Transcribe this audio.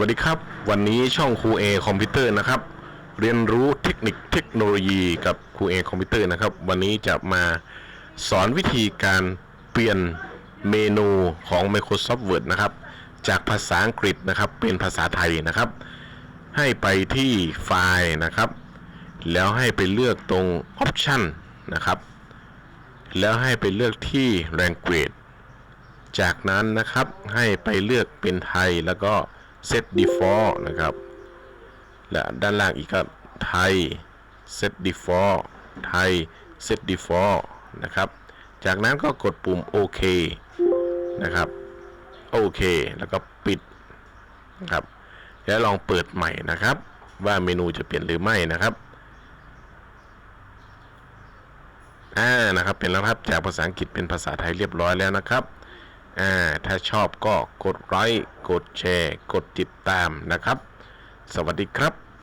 วัสดีครับ วันนี้ช่องครูเอคอมพิวเตอร์นะครับ เรียนรู้เทคนิคเทคโนโลยีกับครูเอคอมพิวเตอร์นะครับ วันนี้จะมาสอนวิธีการเปลี่ยนเมนูของ Microsoft Word นะครับ จากภาษาอังกฤษนะครับ เป็นภาษาไทยนะครับ ให้ไปที่ไฟล์นะครับ แล้วให้ไปเลือกตรง Option นะครับ แล้วให้ไปเลือกที่ Language จากนั้นนะครับให้ไปเลือกเป็นไทยแล้วก็ set default นะครับ และด้านล่างอีกก็ไทย set default ไทย set default นะครับ จากนั้นก็กดปุ่มโอเคนะครับโอเค แล้วก็ปิดนะครับ แล้วลองเปิดใหม่นะครับ ว่าเมนูจะเปลี่ยนหรือไม่นะครับอ่านะครับ เป็นแล้วครับ จากภาษาอังกฤษเป็นภาษาไทยเรียบร้อยแล้วนะครับ อ่าถ้าชอบก็กดไลค์กดแชร์ กดติดตามนะครับ สวัสดีครับ